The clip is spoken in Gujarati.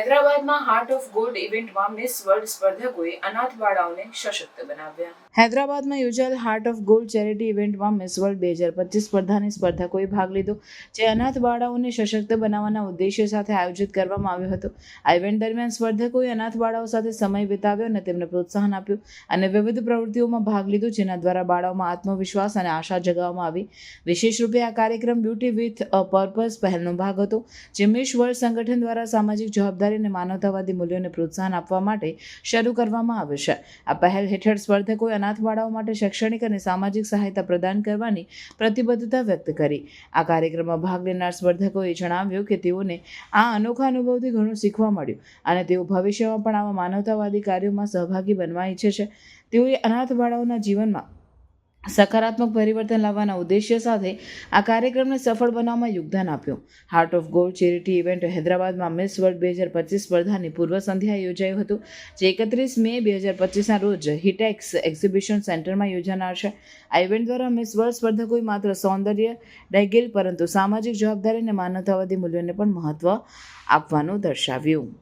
હૈદરાબાદમાં હાર્ટ ઓફ ગોલ્ડ ઇવેન્ટમાં મિસ વર્લ્ડ સ્પર્ધકોએ અનાથ બાળાઓને સશક્ત બનાવ્યા. હૈદરાબાદમાં યોજાયેલ હાર્ટ ઓફ ગોલ્ડ ચેરિટી ઇવેન્ટમાં મિસ વર્લ્ડ બે હજાર પચીસ સ્પર્ધાની સ્પર્ધકોએ ભાગ લીધો, જે અનાથ બાળાઓને સશક્ત બનાવવાના ઉદ્દેશ્ય સાથે આયોજિત કરવામાં આવ્યો હતો. આ ઇવેન્ટ દરમિયાન સ્પર્ધકોએ અનાથ બાળાઓ સાથે સમય વિતાવ્યો અને તેમને પ્રોત્સાહન આપ્યું અને વિવિધ પ્રવૃત્તિઓમાં ભાગ લીધો, જેના દ્વારા બાળાઓમાં આત્મવિશ્વાસ અને આશા જગાવવામાં આવી. વિશેષ રૂપે આ કાર્યક્રમ બ્યુટી વિથ અ પર્પઝ પહેલનો ભાગ હતો, જે મિસ વર્લ્ડ સંગઠન દ્વારા સામાજિક જવાબદારી અને માનવતાવાદી મૂલ્યોને પ્રોત્સાહન આપવા માટે શરૂ કરવામાં આવે છે. આ પહેલ હેઠળ સ્પર્ધકોએ અનાથ બાળાઓ માટે શૈક્ષણિક અને સામાજિક સહાયતા પ્રદાન કરવાની પ્રતિબદ્ધતા વ્યક્ત કરી. આ કાર્યક્રમમાં ભાગ લેનાર સ્પર્ધકોએ જણાવ્યું કે તેઓને આ અનોખા અનુભવથી ઘણું શીખવા મળ્યું અને તેઓ ભવિષ્યમાં પણ આવા માનવતાવાદી કાર્યોમાં સહભાગી બનવા ઈચ્છે છે. તેઓએ અનાથ બાળાઓના જીવનમાં સકારાત્મક પરિવર્તન લાવવાના ઉદ્દેશ્ય સાથે આ કાર્યક્રમને સફળ બનાવવામાં યોગદાન આપ્યું. Heart of gold charity event હૈદરાબાદમાં મિસ વર્લ્ડ બે હજાર પચીસ સ્પર્ધાની પૂર્વ સંધ્યા યોજાયું હતું, જે એકત્રીસ મે બે હજાર પચીસના રોજ હિટેક્સ એક્ઝિબિશન સેન્ટરમાં યોજાનાર છે. આ ઇવેન્ટ દ્વારા મિસ વર્લ્ડ સ્પર્ધકોએ માત્ર સૌંદર્ય ડેગેલ પરંતુ સામાજિક જવાબદારી અને માનવતાવાદી મૂલ્યોને પણ મહત્ત્વ આપવાનું દર્શાવ્યું.